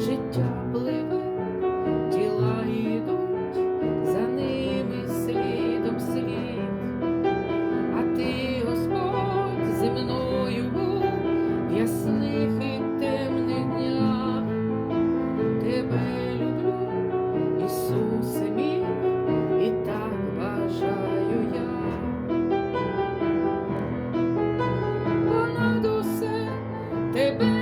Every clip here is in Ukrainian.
життя пливе, тіла йдуть, за ними слідом слід, а ти, Господь, зі мною в ясних і темних днях, тебе люблю, Ісусе мій, і так бажаю я. Понад усе тебе.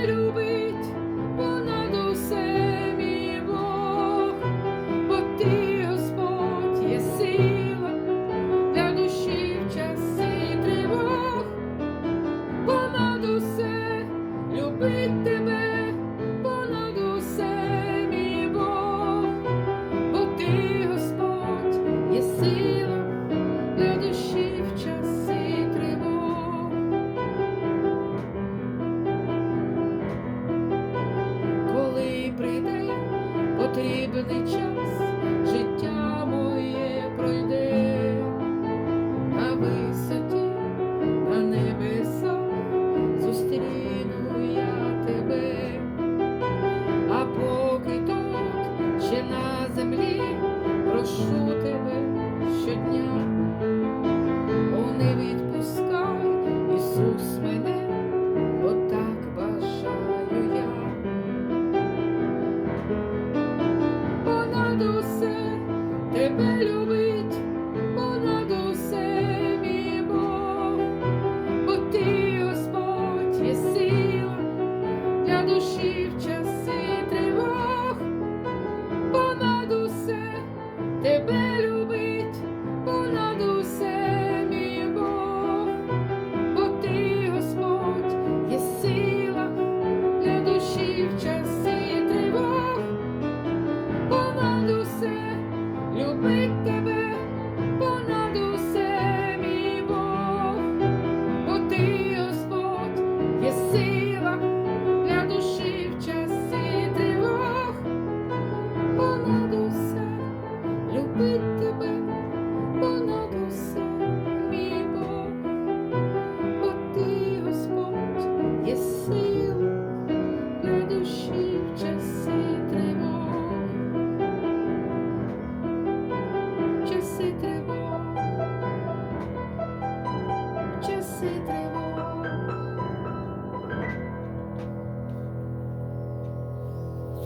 ще на землі, прошу тебе щодня. Тебе see